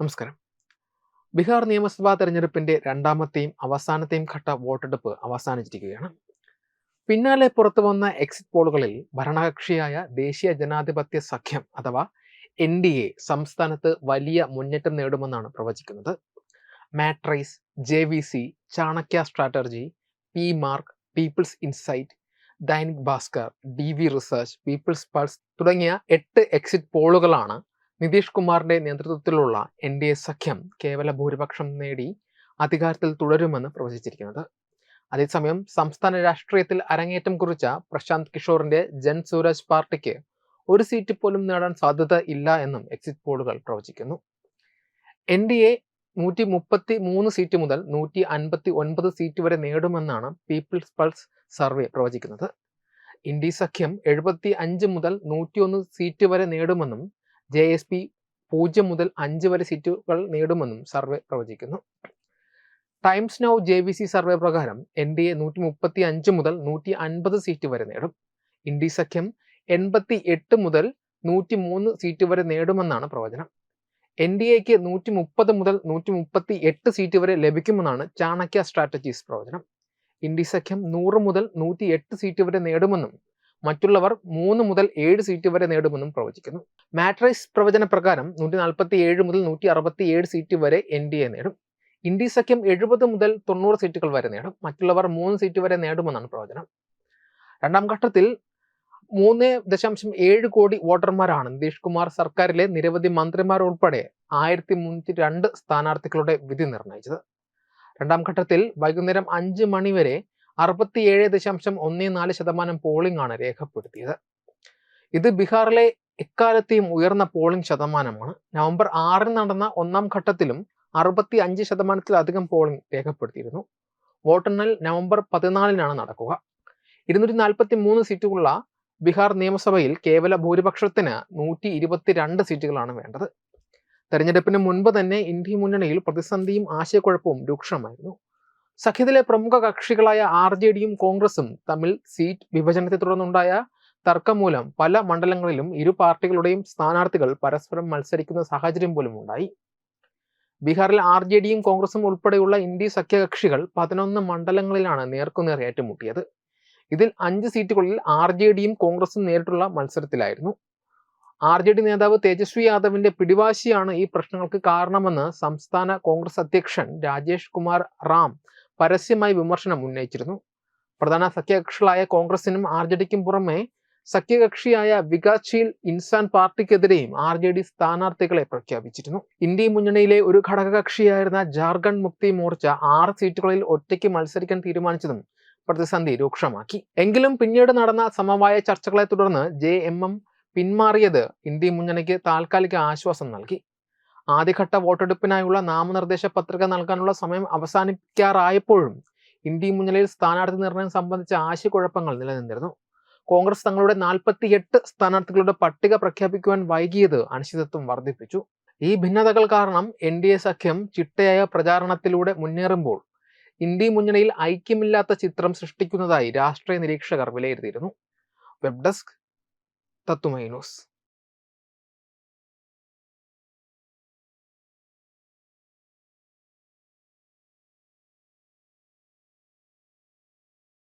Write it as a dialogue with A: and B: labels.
A: നമസ്കാരം. ബീഹാർ നിയമസഭാ തെരഞ്ഞെടുപ്പിന്റെ രണ്ടാമത്തെയും അവസാനത്തെയും ഘട്ട വോട്ടെടുപ്പ് അവസാനിച്ചിരിക്കുകയാണ്. പിന്നാലെ പുറത്തു വന്ന എക്സിറ്റ് പോളുകളിൽ ഭരണകക്ഷിയായ ദേശീയ ജനാധിപത്യ സഖ്യം അഥവാ എൻ ഡി എ സംസ്ഥാനത്ത് വലിയ മുന്നേറ്റം നേടുമെന്നാണ് പ്രവചിക്കുന്നത്. Matrize J V C Chanakya strategy P Marq people's insight Dainik Bhaskar D V research people's pulse തുടങ്ങിയ എട്ട് എക്സിറ്റ് പോളുകളാണ് നിതീഷ് കുമാറിന്റെ നേതൃത്വത്തിലുള്ള എൻ ഡി എ സഖ്യം കേവല ഭൂരിപക്ഷം നേടി അധികാരത്തിൽ തുടരുമെന്ന് പ്രവചിച്ചിരിക്കുന്നത്. അതേസമയം സംസ്ഥാന രാഷ്ട്രീയത്തിൽ അരങ്ങേറ്റം കുറിച്ച പ്രശാന്ത് കിഷോറിന്റെ ജൻ സൂരജ് പാർട്ടിക്ക് ഒരു സീറ്റ് പോലും നേടാൻ സാധ്യത ഇല്ല എന്നും എക്സിറ്റ് പോളുകൾ പ്രവചിക്കുന്നു. എൻ ഡി എ നൂറ്റി മുപ്പത്തി മൂന്ന് സീറ്റ് മുതൽ നൂറ്റി അൻപത്തി ഒൻപത് സീറ്റ് വരെ നേടുമെന്നാണ് പീപ്പിൾസ് പൾസ് സർവേ പ്രവചിക്കുന്നത്. ഇന്ത്യ സഖ്യം എഴുപത്തി അഞ്ച് മുതൽ നൂറ്റിയൊന്ന് സീറ്റ് വരെ നേടുമെന്നും ജെ എസ് പി പൂജ്യം മുതൽ അഞ്ച് വരെ സീറ്റുകൾ നേടുമെന്നും സർവേ പ്രവചിക്കുന്നു. Times Now J V C survey പ്രകാരം എൻ ഡി എ നൂറ്റി മുപ്പത്തി അഞ്ച് മുതൽ നൂറ്റി അൻപത് സീറ്റ് വരെ നേടും. ഇന്ത്യ സഖ്യം എൺപത്തി എട്ട് മുതൽ നൂറ്റി മൂന്ന് സീറ്റ് വരെ നേടുമെന്നാണ് പ്രവചനം. എൻ ഡി എക്ക് നൂറ്റി മുപ്പത് മുതൽ നൂറ്റി മുപ്പത്തി എട്ട് സീറ്റ് വരെ ലഭിക്കുമെന്നാണ് ചാണക്യ സ്ട്രാറ്റജീസ് പ്രവചനം. ഇന്ത്യ സഖ്യം നൂറ് മുതൽ നൂറ്റി എട്ട് സീറ്റ് വരെ നേടുമെന്നും മറ്റുള്ളവർ മൂന്ന് മുതൽ ഏഴ് സീറ്റ് വരെ നേടുമെന്നും പ്രവചിക്കുന്നു. മാട്രൈസ് പ്രവചന പ്രകാരം നൂറ്റി നാൽപ്പത്തി ഏഴ് മുതൽ നൂറ്റി അറുപത്തി ഏഴ് സീറ്റ് വരെ എൻ ഡി എ നേടും. ഇന്ത്യ സഖ്യം എഴുപത് മുതൽ തൊണ്ണൂറ് സീറ്റുകൾ വരെ നേടും. മറ്റുള്ളവർ മൂന്ന് സീറ്റ് വരെ നേടുമെന്നാണ് പ്രവചനം. രണ്ടാം ഘട്ടത്തിൽ മൂന്ന് ദശാംശം ഏഴ് കോടി വോട്ടർമാരാണ് നിതീഷ് കുമാർ സർക്കാരിലെ നിരവധി മന്ത്രിമാർ ഉൾപ്പെടെ ആയിരത്തി മുന്നൂറ്റി രണ്ട് സ്ഥാനാർത്ഥികളുടെ വിധി നിർണയിച്ചത് രണ്ടാം ഘട്ടത്തിൽ വൈകുന്നേരം അഞ്ച് മണി വരെ അറുപത്തിയേഴ് ദശാംശം ഒന്നേ നാല് ശതമാനം പോളിംഗ് ആണ് രേഖപ്പെടുത്തിയത്. ഇത് ബീഹാറിലെ എക്കാലത്തെയും ഉയർന്ന പോളിംഗ് ശതമാനമാണ്. നവംബർ ആറിന് നടന്ന ഒന്നാം ഘട്ടത്തിലും അറുപത്തി അഞ്ച് ശതമാനത്തിലധികം പോളിംഗ് രേഖപ്പെടുത്തിയിരുന്നു. വോട്ടെണ്ണൽ നവംബർ പതിനാലിനാണ് നടക്കുക. ഇരുന്നൂറ്റി നാൽപ്പത്തി മൂന്ന് സീറ്റുകളുള്ള ബീഹാർ നിയമസഭയിൽ കേവല ഭൂരിപക്ഷത്തിന് നൂറ്റി ഇരുപത്തിരണ്ട് സീറ്റുകളാണ് വേണ്ടത്. തെരഞ്ഞെടുപ്പിന് മുൻപ് തന്നെ ഇന്ത്യ മുന്നണിയിൽ പ്രതിസന്ധിയും ആശയക്കുഴപ്പവും രൂക്ഷമായിരുന്നു. സഖ്യത്തിലെ പ്രമുഖ കക്ഷികളായ ആർ ജെ ഡിയും കോൺഗ്രസും തമ്മിൽ സീറ്റ് വിഭജനത്തെ തുടർന്നുണ്ടായ തർക്കം മൂലം പല മണ്ഡലങ്ങളിലും ഇരു പാർട്ടികളുടെയും സ്ഥാനാർത്ഥികൾ പരസ്പരം മത്സരിക്കുന്ന സാഹചര്യം പോലും ഉണ്ടായി. ബീഹാറിൽ ആർ ജെ ഡിയും കോൺഗ്രസും ഉൾപ്പെടെയുള്ള ഇന്ത്യ സഖ്യകക്ഷികൾ പതിനൊന്ന് മണ്ഡലങ്ങളിലാണ് നേർക്കുനേർ ഏറ്റുമുട്ടിയത്. ഇതിൽ അഞ്ച് സീറ്റുകളിൽ ആർ ജെ ഡിയും കോൺഗ്രസും നേരിട്ടുള്ള മത്സരത്തിലായിരുന്നു. ആർ ജെ ഡി നേതാവ് തേജസ്വി യാദവിന്റെ പിടിവാശിയാണ് ഈ പ്രശ്നങ്ങൾക്ക് കാരണമെന്ന് സംസ്ഥാന കോൺഗ്രസ് അധ്യക്ഷൻ രാജേഷ് കുമാർ റാം പരസ്യമായി വിമർശനം ഉന്നയിച്ചിരുന്നു. പ്രധാന സഖ്യകക്ഷികളായ കോൺഗ്രസിനും ആർ ജെ ഡിക്കും പുറമെ സഖ്യകക്ഷിയായ വികാസ്ശീൽ ഇൻസാൻ പാർട്ടിക്കെതിരെയും ആർ ജെ ഡി സ്ഥാനാർത്ഥികളെ പ്രഖ്യാപിച്ചിരുന്നു. ഇന്ത്യ മുന്നണിയിലെ ഒരു ഘടകകക്ഷിയായിരുന്ന ജാർഖണ്ഡ് മുക്തി മോർച്ച ആറ് സീറ്റുകളിൽ ഒറ്റയ്ക്ക് മത്സരിക്കാൻ തീരുമാനിച്ചതും പ്രതിസന്ധി രൂക്ഷമാക്കി. എങ്കിലും പിന്നീട് നടന്ന സമവായ ചർച്ചകളെ തുടർന്ന് ജെ എം എം പിന്മാറിയത് ഇന്ത്യ മുന്നണിക്ക് താൽക്കാലിക ആശ്വാസം നൽകി. ആദ്യഘട്ട വോട്ടെടുപ്പിനായുള്ള നാമനിർദ്ദേശ പത്രിക നൽകാനുള്ള സമയം അവസാനിക്കാറായപ്പോഴും ഇന്ത്യ മുന്നണിയിൽ സ്ഥാനാർത്ഥി നിർണയം സംബന്ധിച്ച ആശയക്കുഴപ്പങ്ങൾ നിലനിന്നിരുന്നു. കോൺഗ്രസ് തങ്ങളുടെ നാൽപ്പത്തിയെട്ട് സ്ഥാനാർത്ഥികളുടെ പട്ടിക പ്രഖ്യാപിക്കുവാൻ വൈകിയത് അനിശ്ചിതത്വം വർദ്ധിപ്പിച്ചു. ഈ ഭിന്നതകൾ കാരണം എൻ ഡി എ സഖ്യം ചിട്ടയായ പ്രചാരണത്തിലൂടെ മുന്നേറുമ്പോൾ ഇന്ത്യ മുന്നണിയിൽ ഐക്യമില്ലാത്ത ചിത്രം സൃഷ്ടിക്കുന്നതായി രാഷ്ട്രീയ നിരീക്ഷകർ വിലയിരുത്തിയിരുന്നു. വെബ് ഡെസ്ക് തത്തുമൈ ന്യൂസ്.